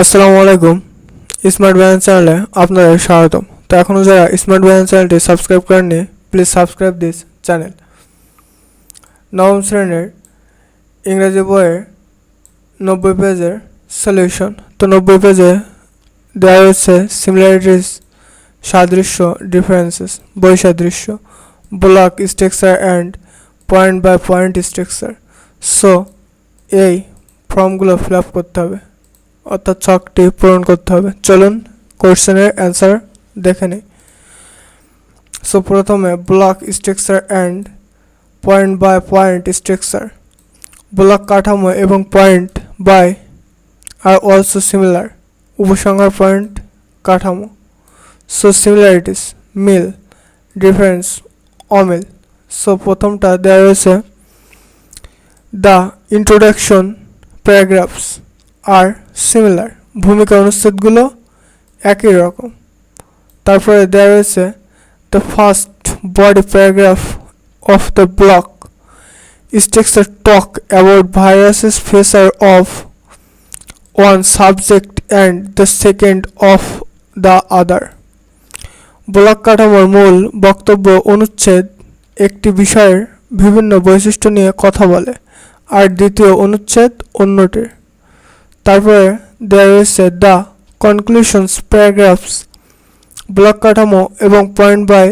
আসসালামু আলাইকুম। স্মার্ট ব্যায়াম চ্যানেলে আপনাদের স্বাগতম। তো এখনও যারা স্মার্ট ব্যায়াম চ্যানেলটি সাবস্ক্রাইব করেননি প্লিজ সাবস্ক্রাইব দিস চ্যানেল নবম শ্রেণির ইংরেজি বইয়ের নব্বই পেজের সলিউশন তো নব্বই পেজে দেওয়া রয়েছে সিমিলারিটিস সাদৃশ্য differences বৈসাদৃশ্য block structure and point by point structure so এই ফর্মগুলো ফিল আপ করতে হবে। অর্থাৎ ছকটি পূরণ করতে হবে। চলুন কোশ্চেনের অ্যান্সার দেখে নিই। সো প্রথমে block structure and point by point structure block কাঠামো এবং point by R also similar উপসংহার পয়েন্ট কাঠামো। সো সিমিলারিটিস মিল ডিফারেন্স অমিল। সো প্রথমটা দেওয়া রয়েছে the introduction paragraphs R similar ভূমিকা অনুচ্ছেদগুলো একই রকম। তারপরে দেওয়া রয়েছে the first body paragraph of the block structure talk about various facets of one subject and the second of the other block কাঠামোর মূল বক্তব্য অনুচ্ছেদ একটি বিষয়ের বিভিন্ন বৈশিষ্ট্য নিয়ে কথা বলে। আর দ্বিতীয় অনুচ্ছেদ অন্যটির। তারপরে দেওয়া রয়েছে দ্য কনক্লুশনস প্যারাগ্রাফস ব্লক কাঠামো এবং point by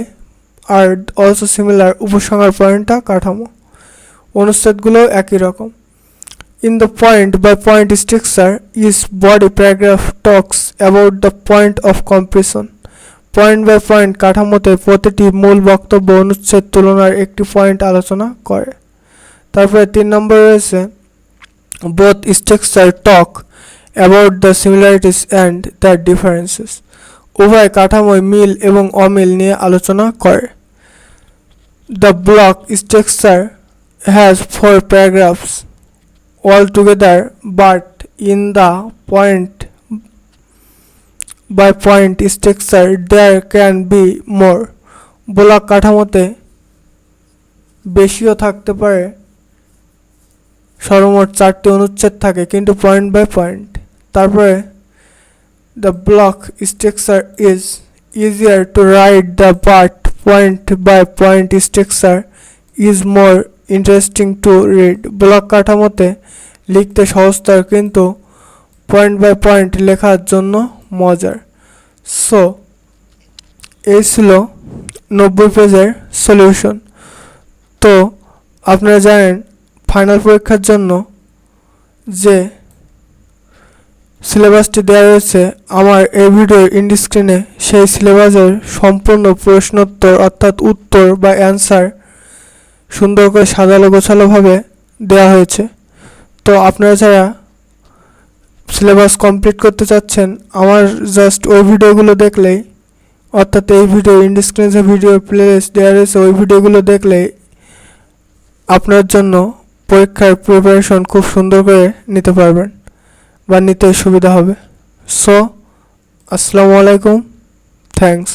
R also similar উপসংহার পয়েন্টটা কাঠামো। অনুচ্ছেদগুলো একই রকম। In the point by point structure is body paragraph talks about the point of compression point by point কাঠামোতে প্রতিটি মূল বক্তব্য, অনুচ্ছেদ, তুলনার একটি পয়েন্ট আলোচনা করে। তারপরে তিন নম্বর রয়েছে both structure talk about the similarities and the differences উভয় কাঠামোয় মিল এবং অমিল নিয়ে আলোচনা করে। The block structure has four paragraphs all together but in the point by point structure there can be more block কাঠামোতে বেশিও থাকতে পারে। সর্বমোট চারটি অনুচ্ছেদ থাকে, কিন্তু পয়েন্ট বাই পয়েন্ট তারপরে the block structure is easier to write the but point by point structure is more interesting to read block কাঠামোতে লিখতে সহজতর কিন্তু পয়েন্ট বাই পয়েন্ট লেখার জন্য মজার। সো এই ছিল নব্বই পেজের সলিউশন তো, আপনারা জানেন ফাইনাল পরীক্ষার জন্য যে সিলেবাসটি দেওয়া রয়েছে আমার এই ভিডিওর ইন্ড স্ক্রিনে সেই সিলেবাসের সম্পূর্ণ প্রশ্নোত্তর অর্থাৎ উত্তর বা অ্যান্সার সুন্দর করে সাজালো গোছালোভাবে দেওয়া হয়েছে। তো আপনারা যারা সিলেবাস কমপ্লিট করতে চাচ্ছেন, আমার জাস্ট ওই ভিডিওগুলো দেখলেই, অর্থাৎ এই ভিডিও ইন্ড স্ক্রিনে যে ভিডিও প্লেলিস্ট দেওয়া রয়েছে, ওই ভিডিওগুলো দেখলেই আপনার জন্য পরীক্ষার প্রিপারেশন খুব সুন্দর করে নিতে পারবেন বা নিতে সুবিধা হবে। সো আসসালামু আলাইকুম। থ্যাংকস